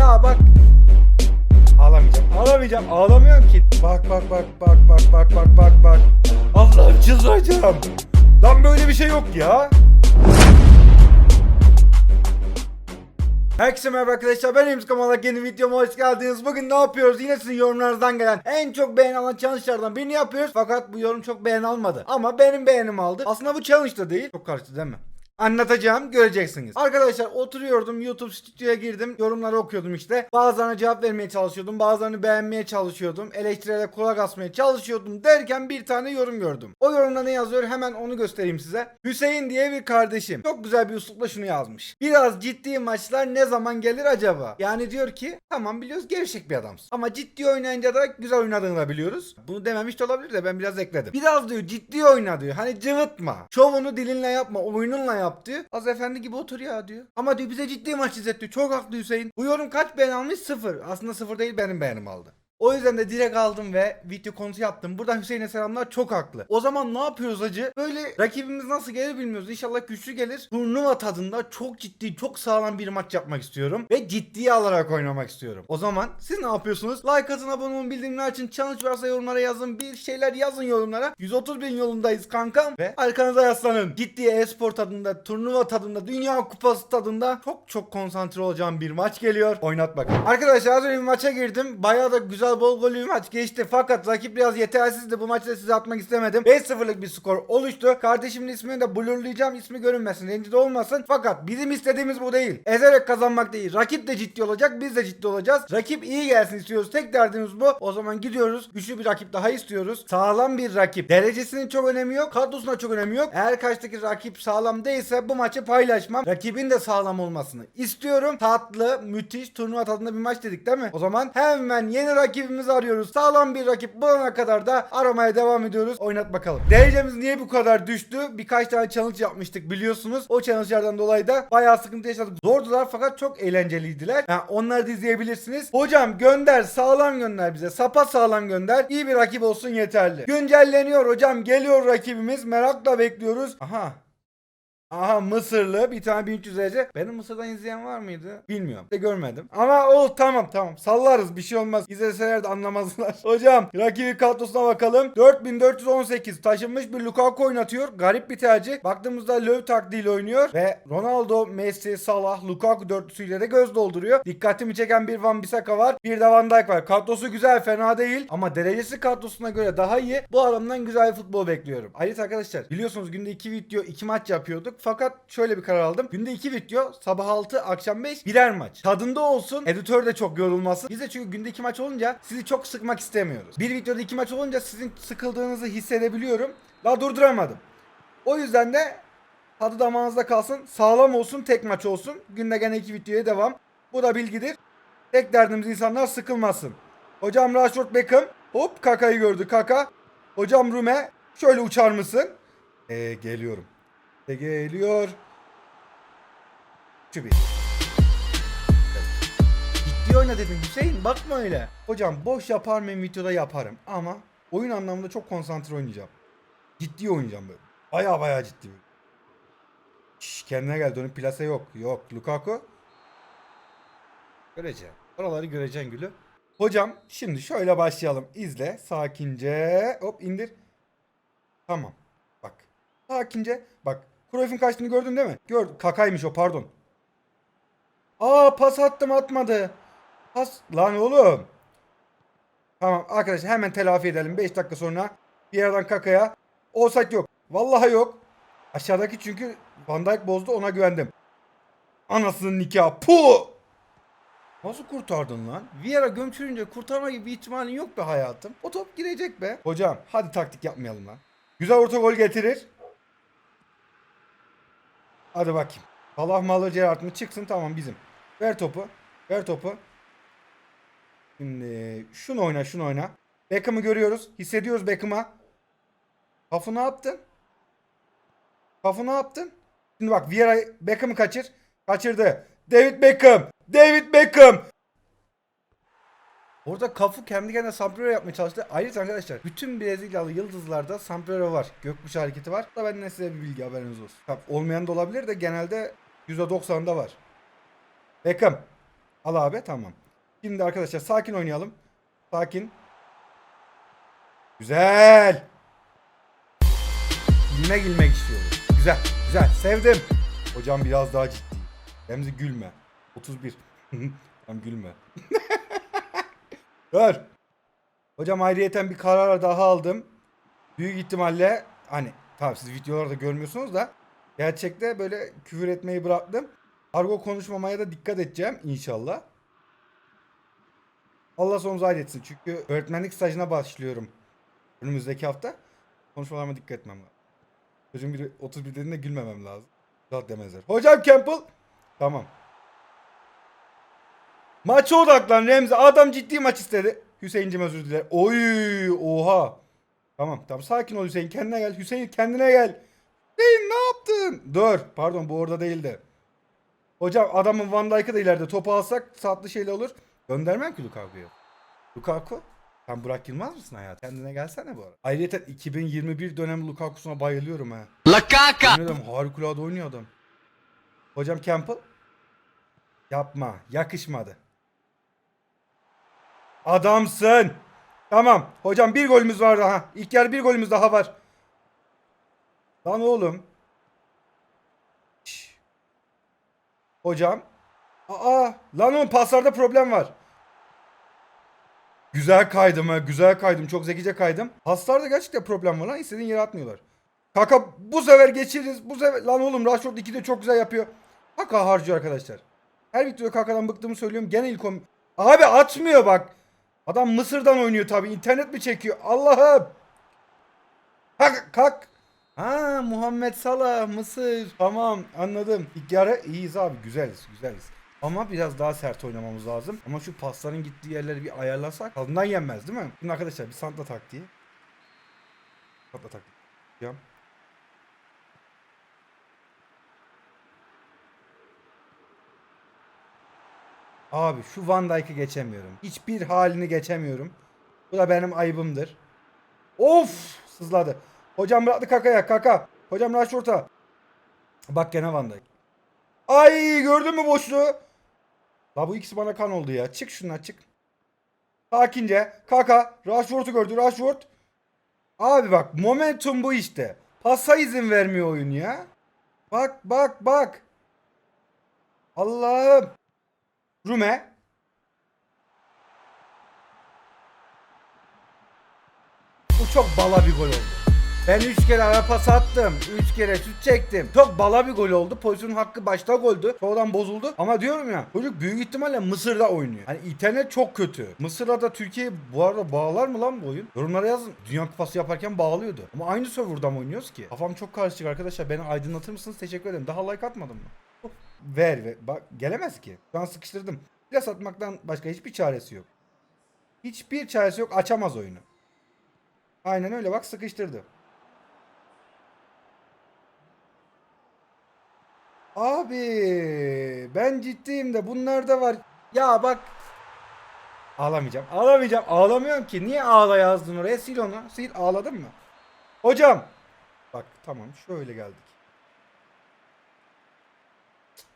Ya bak. Ağlamayacağım. Ağlamayacağım. Ağlamıyorum ki. Bak bak bak bak bak bak bak bak bak. Allah'ım çıldıracağım. Lan böyle bir şey yok ya. Herkese merhaba arkadaşlar ben Emz Kamalak yeni videoma hoş geldiniz. Bugün ne yapıyoruz? Yine sizin yorumlarınızdan gelen en çok beğeni alan challenge'lardan birini yapıyoruz. Fakat bu yorum çok beğeni almadı. Ama benim beğenim aldı. Aslında bu challenge da değil. Çok karıştı değil mi? Anlatacağım göreceksiniz. Arkadaşlar oturuyordum YouTube stüdyoya girdim yorumları okuyordum işte. Bazılarına cevap vermeye çalışıyordum bazılarını beğenmeye çalışıyordum. Eleştirilere kulak asmaya çalışıyordum derken bir tane yorum gördüm. O yorumda ne yazıyor hemen onu göstereyim size. Hüseyin diye bir kardeşim çok güzel bir üslupla şunu yazmış. Biraz ciddi maçlar ne zaman gelir acaba? Yani diyor ki tamam biliyoruz gevşek bir adamsın. Ama ciddi oynayınca da güzel oynadığını da biliyoruz. Bunu dememiş de olabilir de ben biraz ekledim. Biraz diyor ciddi oyna diyor. Hani cıvıtma. Şovunu dilinle yapma oyununla yap diyor. Az efendi gibi otur ya diyor. Ama diyor bize ciddi maç izlet diyor. Çok haklı Hüseyin. Bu yorum kaç beğen almış? Sıfır. Aslında sıfır değil benim beğenim aldı. O yüzden de direkt aldım ve video konusu yaptım. Buradan Hüseyin'e selamlar çok haklı. O zaman ne yapıyoruz acı? Böyle rakibimiz nasıl gelir bilmiyoruz. İnşallah güçlü gelir. Turnuva tadında çok ciddi, çok sağlam bir maç yapmak istiyorum. Ve ciddiye alarak oynamak istiyorum. O zaman siz ne yapıyorsunuz? Like atın, abone olun, bildirimler açın. Challenge varsa yorumlara yazın. Bir şeyler yazın yorumlara. 130 bin yolundayız kankam. Ve arkanıza yaslanın. Ciddi e-spor tadında, turnuva tadında, dünya kupası tadında çok çok konsantre olacağım bir maç geliyor. Oynat bakalım. Arkadaşlar az önce bir maça girdim. Bayağı da güzel bol gollü bir maç geçti. Fakat rakip biraz yetersizdi. Bu maçta size atmak istemedim. 5-0'lık bir skor oluştu. Kardeşimin ismini de blurlayacağım. İsmi görünmesin. Rencide olmasın. Fakat bizim istediğimiz bu değil. Ezerek kazanmak değil. Rakip de ciddi olacak. Biz de ciddi olacağız. Rakip iyi gelsin istiyoruz. Tek derdimiz bu. O zaman gidiyoruz. Güçlü bir rakip daha istiyoruz. Sağlam bir rakip. Derecesinin çok önemi yok. Kadrosuna çok önemi yok. Eğer karşıdaki rakip sağlam değilse bu maçı paylaşmam. Rakibin de sağlam olmasını istiyorum. Tatlı, müthiş, turnuva tadında bir maç dedik değil mi? O zaman hemen yeni rakibimizi arıyoruz. Sağlam bir rakip bulana kadar da aramaya devam ediyoruz. Oynat bakalım. Derecemiz niye bu kadar düştü? Birkaç tane challenge yapmıştık biliyorsunuz. O challenge'lardan dolayı da bayağı sıkıntı yaşadık. Zordular fakat çok eğlenceliydiler. Ha, onları da izleyebilirsiniz. Hocam gönder, sağlam gönder bize. Sapa sağlam gönder. İyi bir rakip olsun yeterli. Güncelleniyor hocam. Geliyor rakibimiz. Merakla bekliyoruz. Aha. Aha Mısırlı bir tane 1300 derece. Benim Mısır'dan izleyen var mıydı? Bilmiyorum. De görmedim. Ama o tamam tamam. Sallarız bir şey olmaz. İzleseler de anlamazlar. Hocam rakibi kadrosuna bakalım. 4418 taşınmış bir Lukaku oynatıyor. Garip bir tercih. Baktığımızda Löw taktiğiyle oynuyor. Ve Ronaldo, Messi, Salah, Lukaku dörtlüsüyle de göz dolduruyor. Dikkatimi çeken bir Van Bissaka var. Bir de Van Dijk var. Kadrosu güzel fena değil. Ama derecesi kadrosuna göre daha iyi. Bu adamdan güzel futbol bekliyorum. Ayrıca arkadaşlar biliyorsunuz günde 2 video 2 maç yapıyorduk. Fakat şöyle bir karar aldım. Günde 2 video sabah 6 akşam 5 birer maç. Tadında olsun. Editör de çok yorulmasın. Biz de çünkü günde 2 maç olunca sizi çok sıkmak istemiyoruz. Bir videoda 2 maç olunca sizin sıkıldığınızı hissedebiliyorum. Daha durduramadım. O yüzden de tadı damağınızda kalsın. Sağlam olsun tek maç olsun. Günde gene 2 videoya devam. Bu da bilgidir. Tek derdimiz insanlar sıkılmasın. Hocam Rashford Beckham. Hop Kaka'yı gördü Kaka. Hocam Rume. Şöyle uçar mısın? Ee, geliyorum. E geliyor. Şu. Ciddi oyna dedim Hüseyin bakma öyle. Hocam boş yapar mıyım videoda yaparım ama oyun anlamında çok konsantre oynayacağım. Ciddi oynayacağım böyle. Baya baya ciddi böyle. Şş, kendine gel dönüp plase yok. Yok Lukaku. Göreceğim. Oraları göreceksin gülü. Hocam şimdi şöyle başlayalım. İzle sakince. Hop indir. Tamam. Bak. Sakince. Bak. Cruyff'un kaçtığını gördün değil mi? Gör. Kakaymış o pardon. Aa pas attım atmadı. Pas. Lan oğlum. Tamam arkadaşlar hemen telafi edelim. 5 dakika sonra bir yerden kakaya. Offside yok. Vallahi yok. Aşağıdaki çünkü Van Dijk bozdu ona güvendim. Anasının nikahı. Puh! Nasıl kurtardın lan? Vieira gömçürünce kurtarma gibi bir ihtimalin yok be hayatım. O top girecek be. Hocam hadi taktik yapmayalım lan. Güzel orta gol getirir. Hadi bakayım. Allah mı alır Gerrard mı çıksın tamam bizim. Ver topu. Ver topu. Şimdi şunu oyna şunu oyna. Beckham'ı görüyoruz. Hissediyoruz Beckham'a. Kafu ne yaptın? Kafu ne yaptın? Şimdi bak Vieira Beckham'ı kaçır. Kaçırdı. David Beckham. David Beckham. Orada Kafu kendi kendine sombrero yapmaya çalıştı. Ayrıca arkadaşlar bütün Brezilyalı yıldızlarda sombrero var. Gökkuş hareketi var. Da benden size bir bilgi haberiniz olsun. Tabii olmayan da olabilir de genelde %90'da var. Beckham. Al abi tamam. Şimdi arkadaşlar sakin oynayalım. Sakin. Güzel. İlmek ilmek istiyoruz. Güzel güzel sevdim. Hocam biraz daha ciddi. Remzi gülme. 31. Tamam gülme. Dur. Hocam ayrıyeten bir karar daha aldım. Büyük ihtimalle hani tabii siz videolarda görmüyorsunuz da gerçekte böyle küfür etmeyi bıraktım. Argo konuşmamaya da dikkat edeceğim inşallah. Allah sonunuzu hayretsin çünkü öğretmenlik stajına başlıyorum önümüzdeki hafta. Konuşmalarıma dikkat etmem lazım. Çocuğun biri 31 dediğinde gülmemem lazım. Rahat demezler. Hocam Campbell. Tamam. Maça odaklan Remzi. Adam ciddi maç istedi. Hüseyin'cim özür dilerim. Oy oha. Tamam tamam sakin ol Hüseyin kendine gel. Hüseyin kendine gel. Hüseyin ne yaptın? Dur pardon bu orada değildi. Hocam adamın Van Dijk'ı da ileride topu alsak saatli şeyle olur. Göndermem ki Lukaku'yu. Lukaku? Sen Burak Yılmaz mısın hayat? Kendine gelsene bu ara. Ayrıca 2021 dönemi Lukaku'suna bayılıyorum ha. Yemin ederim harikulade oynuyor adam. Hocam Campbell. Yapma. Yakışmadı. Adamsın. Tamam. Hocam bir golümüz var daha. İlk yarı bir golümüz daha var. Lan oğlum. Hocam. Aa, lan oğlum paslarda problem var. Güzel kaydım ha. Güzel kaydım. Çok zekice kaydım. Paslarda gerçekten problem var lan. İstediğin yere atmıyorlar. Kaka bu sefer geçiririz. Bu sefer lan oğlum Rashford 2'de çok güzel yapıyor. Kaka harcıyor arkadaşlar. Her videoda Kaka'dan bıktığımı söylüyorum. Gene ilk. Abi atmıyor bak. Adam Mısır'dan oynuyor tabi. İnternet mi çekiyor? Allah'ım. Kalk kalk. Ha Muhammed Salah Mısır. Tamam anladım. İlk yarı iyiyiz abi. Güzeliz güzeliz. Ama biraz daha sert oynamamız lazım. Ama şu pasların gittiği yerleri bir ayarlasak tadından yenmez değil mi? Şimdi arkadaşlar bir santla taktiği. Santla taktiği. Yapacağım. Abi şu Van Dijk'ı geçemiyorum. Hiçbir halini geçemiyorum. Bu da benim ayıbımdır. Of sızladı. Hocam bıraktı kakaya kaka. Hocam Rashford'a. Bak gene Van Dijk. Ay gördün mü boşluğu? La bu ikisi bana kan oldu ya. Çık şundan çık. Sakince. Kaka. Rashford'u gördü. Rashford. Abi bak momentum bu işte. Pasa izin vermiyor oyun ya. Bak bak bak. Allah'ım. Rume. Bu çok bala bir gol oldu. Ben 3 kere ara pas attım. 3 kere şut çektim. Çok bala bir gol oldu. Pozisyonun hakkı başta goldü. Sonradan bozuldu. Ama diyorum ya çocuk büyük ihtimalle Mısır'da oynuyor. Hani internet çok kötü. Mısır'a da Türkiye bu arada bağlar mı lan bu oyun? Yorumlara yazın. Dünya Kupası yaparken bağlıyordu. Ama aynı serverda mı oynuyoruz ki? Kafam çok karışık arkadaşlar. Beni aydınlatır mısınız? Teşekkür ederim. Daha like atmadın mı? Ver ver. Bak gelemez ki. Şu an sıkıştırdım. Biraz atmaktan başka hiçbir çaresi yok. Hiçbir çaresi yok. Açamaz oyunu. Aynen öyle bak sıkıştırdı. Abi ben ciddiyim de bunlar da var. Ya bak. Ağlamayacağım. Ağlamayacağım. Ağlamıyorum ki. Niye ağla yazdın oraya? Sil onu. Sil. Ağladın mı? Hocam. Bak tamam şöyle geldik.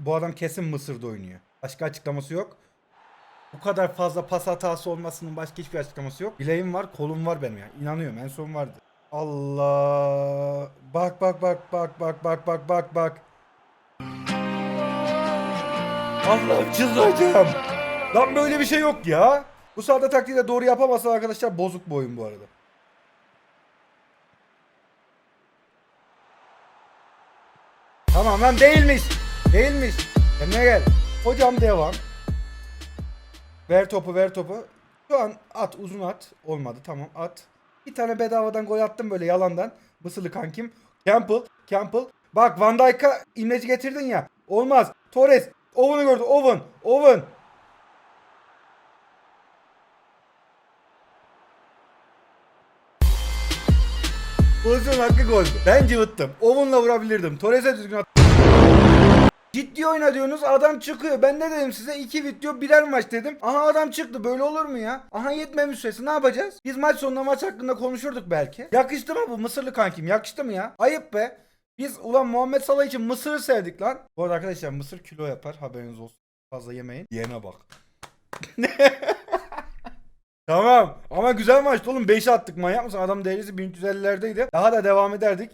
Bu adam kesin Mısır'da oynuyor. Başka açıklaması yok. Bu kadar fazla pas hatası olmasının başka hiçbir açıklaması yok. Bileğim var, kolum var benim yani. İnanıyorum en son vardı. Allah. Bak bak bak bak bak bak bak bak bak. Allah'ım çıldıracağım. Lan böyle bir şey yok ya. Bu sahada taktiği doğru yapamazsa arkadaşlar bozuk bu oyun bu arada. Tamam lan değilmiş. Değilmiş. Kendine gel. Hocam devam. Ver topu ver topu. Şu an at uzun at. Olmadı tamam at. Bir tane bedavadan gol attım böyle yalandan. Mısırlı kankim. Campbell. Campbell. Bak Van Dijk'a imleci getirdin ya. Olmaz. Torres. Owen'ı gördü. Owen. Owen. Pozisyon hakkı goldü. Ben cıvıttım. Owen'la vurabilirdim. Torres'e düzgün at. Ciddi oyna diyorsunuz adam çıkıyor. Ben ne dedim size? iki video birer maç dedim. Aha adam çıktı. Böyle olur mu ya? Aha yetmemiş süresi. Ne yapacağız? Biz maç sonunda maç hakkında konuşurduk belki. Yakıştı mı bu Mısırlı kankim? Yakıştı mı ya? Ayıp be. Biz ulan Muhammed Salah için Mısır'ı sevdik lan. Bu arada arkadaşlar Mısır kilo yapar haberiniz olsun. fazla yemeyin. Yene bak. tamam ama güzel maçtı oğlum 5 attık manyak mısın? Adam derecesi 1350'lerdeydi. Daha da devam ederdik.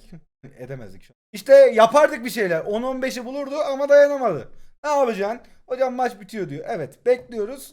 Edemezdik şu an. İşte yapardık bir şeyler. 10-15'i bulurdu ama dayanamadı. Ne yapacaksın? Hocam maç bitiyor diyor. Evet bekliyoruz.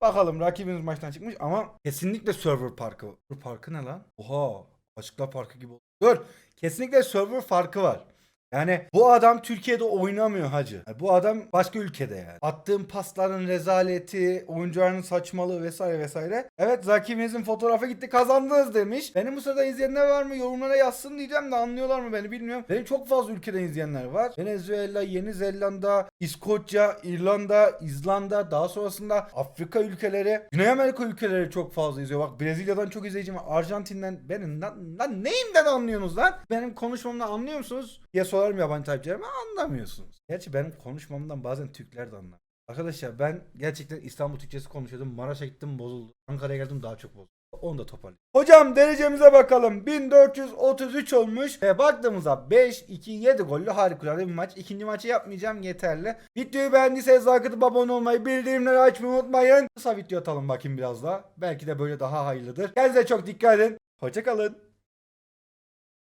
Bakalım rakibimiz maçtan çıkmış ama kesinlikle server farkı. Server farkı ne lan? Oha. Açıklar farkı gibi oldu. Dur. Kesinlikle server farkı var. Yani bu adam Türkiye'de oynamıyor hacı. Yani bu adam başka ülkede yani. Attığım pasların rezaleti, oyuncuların saçmalığı vesaire vesaire. Evet rakibinizin fotoğrafı gitti kazandınız demiş. Benim bu sırada izleyenler var mı? Yorumlara yazsın diyeceğim de anlıyorlar mı beni bilmiyorum. Benim çok fazla ülkeden izleyenler var. Venezuela, Yeni Zelanda, İskoçya, İrlanda, İzlanda, daha sonrasında Afrika ülkeleri, Güney Amerika ülkeleri çok fazla izliyor. Bak Brezilya'dan çok izleyicim var. Arjantin'den benim lan, lan neyimden anlıyorsunuz lan? Benim konuşmamdan anlıyor musunuz? diye sorarım yabancı takipçilerime anlamıyorsunuz. Gerçi benim konuşmamdan bazen Türkler de anlar. Arkadaşlar ben gerçekten İstanbul Türkçesi konuşuyordum. Maraş'a gittim bozuldu. Ankara'ya geldim daha çok bozuldu. Onu da toparlayayım. Hocam derecemize bakalım. 1433 olmuş. E, baktığımızda 5, 2, 7 gollü harikulade bir maç. İkinci maçı yapmayacağım yeterli. Videoyu beğendiyseniz like abone olmayı, bildirimleri açmayı unutmayın. Kısa video atalım bakayım biraz daha. Belki de böyle daha hayırlıdır. Kendinize çok dikkat edin. Hoşçakalın.